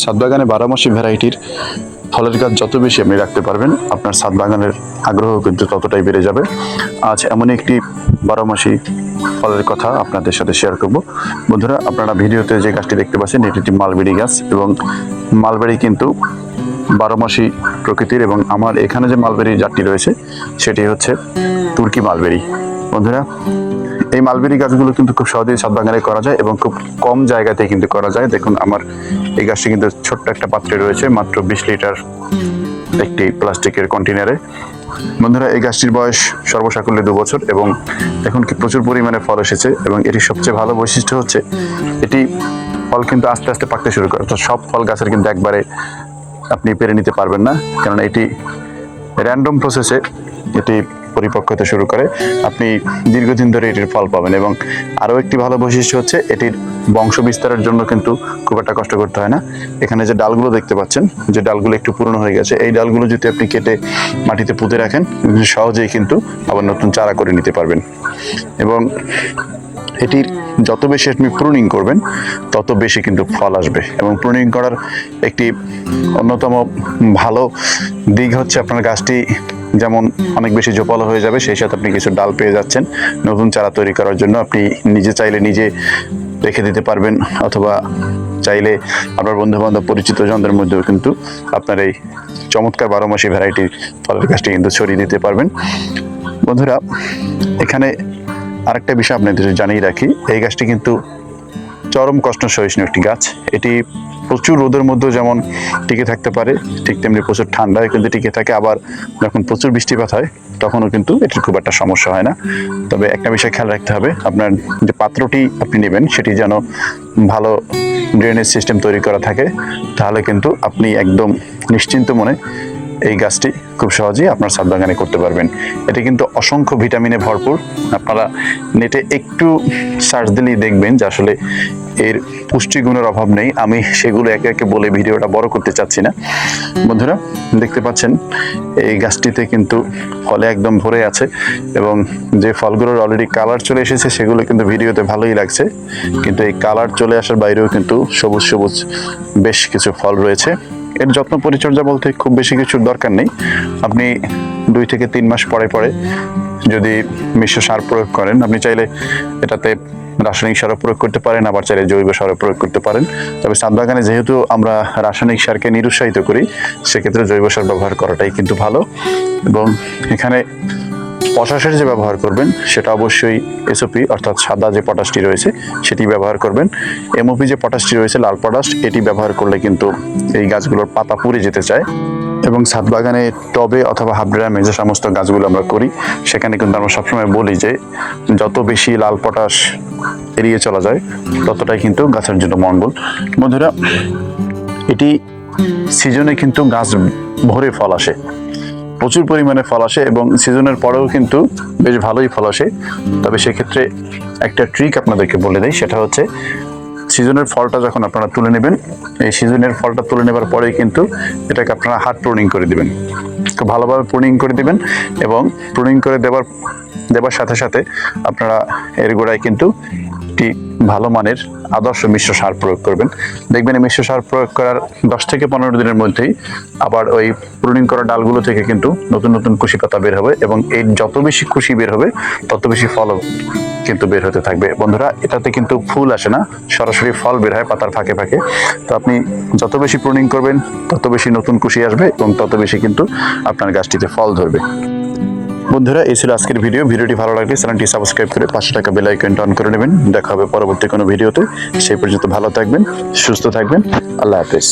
ছাদ বাগানে বারোমাসি ভ্যারাইটির ফলের গাছ যত বেশি আপনি রাখতে পারবেন, আপনার ছাদ বাগানের আগ্রহ কিন্তু ততটাই বেড়ে যাবে। আজ এমন একটি বারোমাসি ফলের কথা আপনাদের সাথে শেয়ার করব। বন্ধুরা, আপনারা ভিডিওতে যে গাছটি দেখতে পাচ্ছেন, এটি একটি মালবেরি গাছ এবং মালবেরি কিন্তু বারোমাসি প্রকৃতির এবং আমার এখানে যে মালবেরি জাতটি রয়েছে, সেটি হচ্ছে তুর্কি মালবেরি। বন্ধুরা এই মালবেরি গাছগুলো কিন্তু খুব সহজেই ছাদ বাগানে করা যায় এবং খুব কম জায়গাতে কিন্তু করা যায়। দেখুন, আমার এই গাছটি কিন্তু ছোট্ট একটা পাত্রে রয়েছে, মাত্র বিশ লিটার একটি প্লাস্টিকের কন্টেনারে বন্ধুরা, এই গাছটির বয়স সর্বসাকুল্যে দু বছর এবং এখন কি প্রচুর পরিমাণে ফল এসেছে এবং এটির সবচেয়ে ভালো বৈশিষ্ট্য হচ্ছে এটি ফল কিন্তু আস্তে আস্তে পাকতে শুরু করে। অর্থাৎ সব ফল গাছের কিন্তু একবারে আপনি পেরে নিতে পারবেন না। কারণ এটি র্যান্ডম প্রসেসে এটি পরিপক্ক হতে শুরু করে, আপনি দীর্ঘদিন ধরে এটির ফল পাবেন এবং আরও একটি ভালো বৈশিষ্ট্য হচ্ছে এটির বংশ বিস্তারের জন্য কিন্তু খুব একটা কষ্ট করতে হয় না। এখানে যে ডালগুলো দেখতে পাচ্ছেন, যে ডালগুলো একটু পুরনো হয়ে গেছে, এই ডালগুলো যদি আপনি কেটে মাটিতে পুঁতে রাখেন, সহজেই কিন্তু আবার নতুন চারা করে নিতে পারবেন। এবং এটির যত বেশি আপনি প্রুনিং করবেন, তত বেশি কিন্তু ফল আসবে এবং প্রুনিং করার একটি অন্যতম ভালো দিক হচ্ছে আপনার গাছটি যেমন অনেক বেশি জোপালো হয়ে যাবে, সেই সাথে আপনি কিছু ডাল পেয়ে যাচ্ছেন। নতুন চারা তৈরি করার জন্য আপনি নিজে চাইলে নিজে রেখে দিতে পারবেন, অথবা চাইলে আপনার বন্ধু বান্ধব পরিচিত জনদের মধ্যেও কিন্তু আপনার এই চমৎকার বারো মাসি ভ্যারাইটির ফলের গাছটি কিন্তু ছড়িয়ে দিতে পারবেন। বন্ধুরা, এখানে আরেকটা বিষয় আপনাদের জানিয়ে রাখি, এই গাছটি কিন্তু চরম কষ্ট সহিষ্ণু একটি গাছ। এটি প্রচুর রোদের মধ্যেও যেমন টিকে থাকতে পারে, ঠিক তেমনি প্রচুর ঠান্ডায় কিন্তু টিকে থাকে। আবার যখন প্রচুর বৃষ্টিপাত হয়, তখনও কিন্তু এটির খুব একটা সমস্যা হয় না। তবে একটা বিষয় খেয়াল রাখতে হবে, আপনার যে পাত্রটি আপনি নেবেন, সেটি যেন ভালো ড্রেনেজ সিস্টেম তৈরি করা থাকে, তাহলে কিন্তু আপনি একদম নিশ্চিন্ত মনে এই গাছটি খুব সহজেই আপনার ছাদ বাগানে করতে পারবেন। এটি কিন্তু অসংখ্য ভিটামিনে ভরপুর। আপনারা নেটে একটু সার্চ দিলেই দেখবেন যে আসলে এর পুষ্টিগুণের অভাব নেই। আমি সেগুলো একে একে বলে ভিডিওটা বড় করতে চাচ্ছি না। বন্ধুরা, দেখতে পাচ্ছেন, এই গাছটিতে কিন্তু ফলে একদম ভরে আছে এবং যে ফলগুলোর অলরেডি কালার চলে এসেছে, সেগুলো কিন্তু ভিডিওতে ভালোই লাগছে। কিন্তু এই কালার চলে আসার বাইরেও কিন্তু সবুজ সবুজ বেশ কিছু ফল রয়েছে। এর যত্ন পরিচর্যা বলতে খুব বেশি কিছুর দরকার নেই। আপনি দুই থেকে তিন মাস পরে পরে যদি মিশ্র সার প্রয়োগ করেন, আপনি চাইলে এটাতে রাসায়নিক সারও প্রয়োগ করতে পারেন, আবার চাইলে জৈব সারও প্রয়োগ করতে পারেন। তবে সাত বাগানে যেহেতু আমরা রাসায়নিক সারকে নিরুৎসাহিত করি, সেক্ষেত্রে জৈব সার ব্যবহার করাটাই কিন্তু ভালো। এবং এখানে পটাশের যে ব্যবহার করবেন, সেটা অবশ্যই এসওপি অর্থাৎ সাদা যে পটাশটি রয়েছে, সেটি ব্যবহার করবেন। এমওপি যে পটাশটি রয়েছে, লাল পটাশ, এটি ব্যবহার করলে কিন্তু এই গাছগুলোর পাতা পুড়ে যেতে চায়। এবং ছাদ বাগানে টবে অথবা হাফ ড্রামে যে সমস্ত গাছগুলো আমরা করি। সেখানে কিন্তু আমরা সবসময় বলি যে, যত বেশি লাল পটাশ এড়িয়ে চলা যায়, ততটাই কিন্তু গাছের জন্য মঙ্গল। বন্ধুরা, এটি সিজনে কিন্তু গাছ ভরে ফল আসে। প্রচুর পরিমাণে ফল আসে এবং সিজনের পরেও কিন্তু বেশ ভালোই ফল আসে। তবে সেক্ষেত্রে একটা ট্রিক আপনাদেরকে বলে দেয় সেটা হচ্ছে সিজনের ফলটা যখন আপনারা তুলে নেবেন, এই সিজনের ফলটা তুলে নেবার পরেই কিন্তু এটাকে আপনারা হাত প্রুনিং করে দিবেন। খুব ভালোভাবে প্রুনিং করে দিবেন এবং প্রুনিং করে দেওয়ার দেওয়ার সাথে সাথে আপনারা এর গোড়ায় কিন্তু একটি ভালো মানের আদর্শ মিশ্র সার প্রয়োগ করবেন। দেখবেন এই মিশ্র সার প্রয়োগ করার দশ থেকে পনেরো দিনের মধ্যেই আবার ওই প্রুনিং করা ডালগুলো থেকে কিন্তু নতুন নতুন কুশি পাতা বের হবে এবং এই যত বেশি খুশি বের হবে, তত বেশি ফলও কিন্তু বের হতে থাকবে। বন্ধুরা, এটাতে কিন্তু ফুল আসে না, সরাসরি ফল বের হয় পাতার ফাঁকে ফাঁকে। তো আপনি যত বেশি প্রুনিং করবেন, তত বেশি নতুন কুশি আসবে এবং তত বেশি কিন্তু আপনার গাছটিতে ফল ধরবে। বন্ধুরা, এই ছিল আজকের ভিডিও। ভিডিওটি ভালো লাগলে চ্যানেলটি সাবস্ক্রাইব করে পাঁচশো টাকা বেল আইকনটা অন করে নেবেন। দেখা হবে পরবর্তী কোনো ভিডিওতে। সেই পর্যন্ত ভালো থাকবেন, সুস্থ থাকবেন। আল্লাহ হাফেজ।